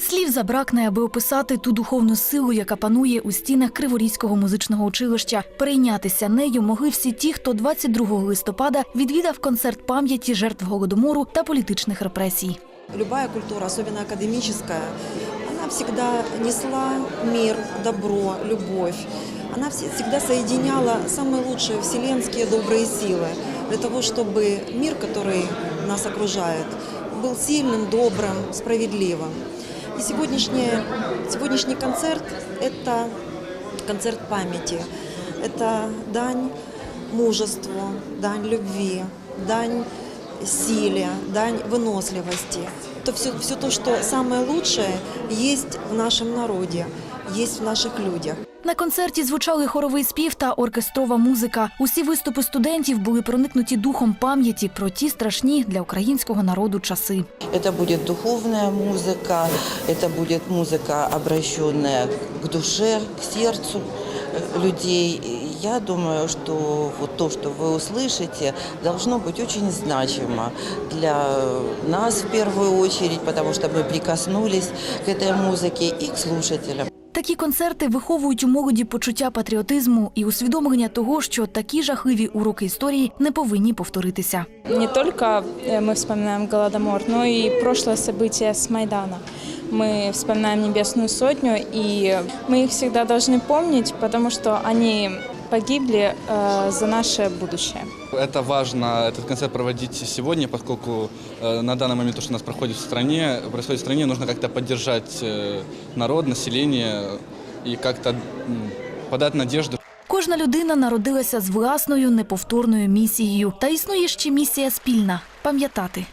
Слів забракне, аби описати ту духовну силу, яка панує у стінах Криворізького музичного училища. Перейнятися нею могли всі ті, хто 22 листопада відвідав концерт пам'яті жертв голодомору та політичних репресій. Любая культура, особенно академическая, она всегда несла мир, добро, любовь. Она вс- всегда соединяла самые лучшие вселенские добрые силы для того, чтобы мир, который нас окружает, был сильным, добрым, справедливым. И сегодняшний, сегодняшний концерт – это концерт памяти. Это дань мужеству, дань любви, дань силе, дань выносливости. Это все, все то, что самое лучшее есть в нашем народе, есть в наших людях. На концерті звучали хоровий спів та оркестрова музика. Усі виступи студентів були проникнуті духом пам'яті про ті страшні для українського народу часи. Это будет духовная музыка, это будет музыка, обращенная к душе, к сердцу э, людей. И Я думаю, что вот то, что вы услышите, должно быть очень значимо для нас в первую очередь, потому что мы прикоснулись к этой музыке и к слушателям. Такі концерти виховують у молоді почуття патріотизму і усвідомлення того, що такі жахливі уроки історії не повинні повторитися. Не только э, мы вспоминаем Голодомор, но и прошлое событие с Майдана. Мы вспоминаем Небесную Сотню, и мы их всегда должны помнить, потому что они погибли э, за наше будущее. Это важно, этот концерт проводить сегодня, поскольку э, на данный момент то, что у нас проходит в стране, происходит в стране, нужно как-то поддержать э, народ, население и как-то м, подать надежду. Кожна людина народилася з власною неповторною місією. Та існує ще місія спільна пам'ятати.